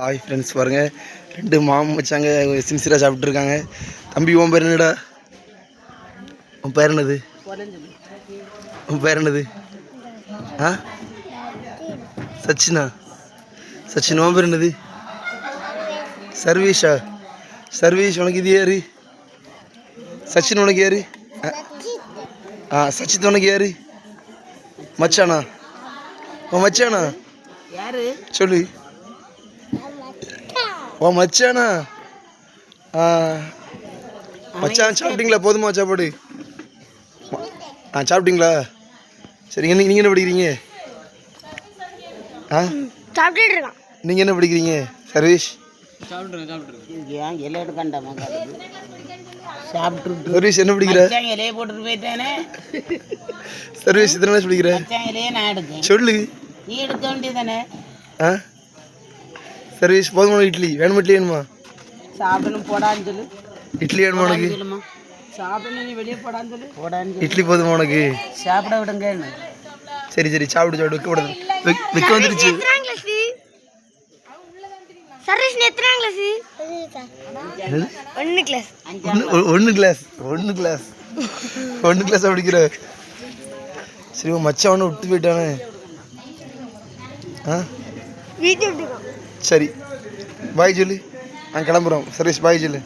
Hi friends பாருங்க. ரெண்டு மாமன் வச்சாங்க சின்சியராக சாப்பிட்ருக்காங்க தம்பி உன் பேர் என்னடா? உன் பேர் என்னது? உன் பேர் என்னது? ஆ? சச்சினா. சச்சின் உன் பேர் என்னது? சர்வீஷா. சர்வீஷ் உனக்கு இது யாரு? சச்சின் உனக்கு யாரு? ஆ, சச்சித் உனக்கு யாரு? மச்சானா? உன் மச்சானா? சொல்லு. ஓ மச்சானா? ஆ. மச்சான் சாப்பிட்டீங்களா? போதுமா சாப்பாடு? ஆ சாப்பிட்டீங்களா? சரி நீங்கள் நீங்கள் என்ன படிக்கிறீங்க? ஆ? சாப்பிட்டுட்டு இருக்கான். நீங்கள் என்ன படிக்கிறீங்க சர்வீஷ்? சர்வீஸ் என்ன படிக்கிற? சர்வீஸ் இத்தனை படிக்கிற? சொல்லு. நீ எடுக்க வேண்டியதானே ஆ? சர்வீஸ் போதுமான இட்லி. வேணுமா இட்லி வேணுமா? சாப்பிடணும் போடான்னு சொல்லு. இட்லி வேணுமா உனக்கு? சொல்லுமா. சாப்பிடணும் நீ வெளியே போடான்னு சொல்லு. போடான்னு இட்லி போதுமா உனக்கு? சாப்பிட விடுங்க சரி சரி சாப்பிடு சாப்பிடு வைக்க வெக்- வைக்க வந்துருச்சு. சர்வீஸ் எத்தனாம் கிளாஸ் என்னது? ஒன்று கிளாஸ் ஒன்று கிளாஸ் ஒன்று கிளாஸ் ஒன்று கிளாஸ் படிக்கிற? சரி மச்சான் விட்டு போயிட்டானே. ஆ? வீட்டு சரி. பாய் சொல்லு நான் கிளம்புறோம். சர்வீஸ் பாய் சொல்லு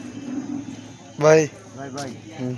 பாய் பாய் பாய் ம்.